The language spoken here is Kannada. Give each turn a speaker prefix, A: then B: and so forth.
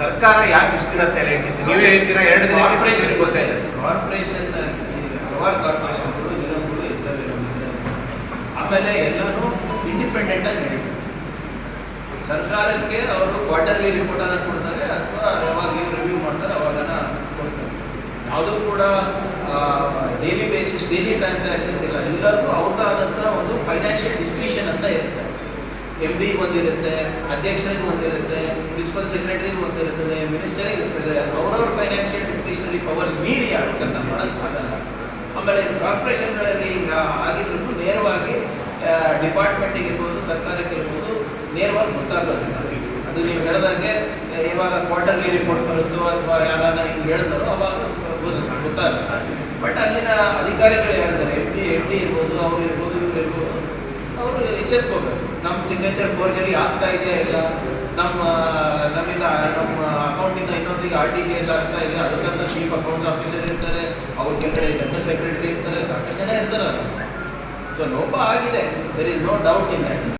A: ಸರ್ಕಾರ ಯಾಕೆ ಇಷ್ಟು ದಿನ ಸೈಲೆಂಟ್ ಇತ್ತು ನೀವೇ ಹೇಳ್ತೀರಾ ಎರಡು ದಿನ
B: ಕಾರ್ಪೊರೇಷನ್ ಗೊತ್ತಾಯಿದೆ ಕಾರ್ಪೊರೇಷನ್ ಹಲವಾರು ಕಾರ್ಪೊರೇಷನ್ಗಳು ನಿಗಮಗಳು ಇದ್ದಾವೆ ಆಮೇಲೆ ಎಲ್ಲರೂ ಇಂಡಿಪೆಂಡೆಂಟ್ ಆಗಿ ಸರ್ಕಾರಕ್ಕೆ ಅವರು ಕ್ವಾರ್ಟರ್ಲಿ ರಿಪೋರ್ಟ್ ಅನ್ನ ಕೊಡ್ತಾರೆ ಅಥವಾ ಯಾವಾಗ ರಿವ್ಯೂ ಮಾಡ್ತಾರೆ ಅವಾಗನ ಕೊಡ್ತಾರೆ. ಯಾವುದೂ ಕೂಡ ಡೈಲಿ ಬೇಸಿಸ್ ಡೈಲಿ ಟ್ರಾನ್ಸಾಕ್ಷನ್ಸ್ ಇಲ್ಲ. ಎಲ್ಲರಿಗೂ ಅವ್ರದ್ದಾದಂಥ ಒಂದು ಫೈನಾನ್ಷಿಯಲ್ ಡಿಸ್ಕ್ರಿಷನ್ ಅಂತ ಇರುತ್ತೆ. ಎಂ ಡಿ ಬಂದಿರುತ್ತೆ, ಅಧ್ಯಕ್ಷರಿಗೆ ಒಂದಿರುತ್ತೆ ಪ್ರಿನ್ಸಿಪಲ್ ಸೆಕ್ರೆಟರಿಗೆ ಒಂದಿರುತ್ತದೆ ಮಿನಿಸ್ಟರಿಗೆ ಇರ್ತದೆ, ಅವರವ್ರ ಫೈನಾನ್ಷಿಯಲ್ ಡಿಸ್ಕ್ರಿಷನರಿ ಪವರ್ಸ್ ಮೀರಿ ಯಾರು ಕೆಲಸ ಮಾಡೋದು? ಆಗಲ್ಲ ಆಮೇಲೆ ಕಾರ್ಪೊರೇಷನ್ಗಳಲ್ಲಿ ಈಗ ಆಗಿದ್ರು ನೇರವಾಗಿ ಡಿಪಾರ್ಟ್ಮೆಂಟಿಗೆ ಇರ್ಬೋದು, ಸರ್ಕಾರಕ್ಕೆ ಇರ್ಬೋದು, ನೇರವಾಗಿ ಗೊತ್ತಾಗೋದಿಲ್ಲ. ಅದು ನೀವು ಹೇಳ್ದಂಗೆ, ಇವಾಗ ಕ್ವಾರ್ಟರ್ಲಿ ರಿಪೋರ್ಟ್ ಬರುತ್ತೋ ಅಥವಾ ಯಾರನ್ನ ಹಿಂಗೆ ಹೇಳ್ತಾರೋ ಅವಾಗ ಗೊತ್ತಾಗುತ್ತೆ ಬಟ್ ಅಲ್ಲಿನ ಅಧಿಕಾರಿಗಳು ಯಾರಿದ್ದಾರೆ ಎಂ ಡಿ ಎಂ ಡಿ ಇರ್ಬೋದು, ಅವರು ಎಚ್ಚೆತ್ಕೋಬೇಕು ನಮ್ಮ ಸಿಗ್ನೇಚರ್ ಫೋರ್ಜರಿ ಆಗ್ತಾ ಇದೆಯಾ ಇಲ್ಲ ನಮ್ಮ, ನಮ್ಮಿಂದ, ನಮ್ಮ ಅಕೌಂಟಿಂದ ಇನ್ನೊಂದಿಗೆ ಆರ್ ಟಿ ಜಿ ಎಸ್ ಆಗ್ತಾ ಇದೆ. ಅದಕ್ಕಂತ ಚೀಫ್ ಅಕೌಂಟ್ಸ್ ಆಫೀಸರ್ ಇರ್ತಾರೆ. ಅವ್ರ ಕೆಳಗಡೆ ಜನರಲ್ ಸೆಕ್ರೆಟರಿ ಇರ್ತಾರೆ. ಸಾಕಷ್ಟು ಜನ ಇರ್ತಾರೆ. ಸೊ ಲೋಪ ಆಗಿದೆ. There is no doubt in that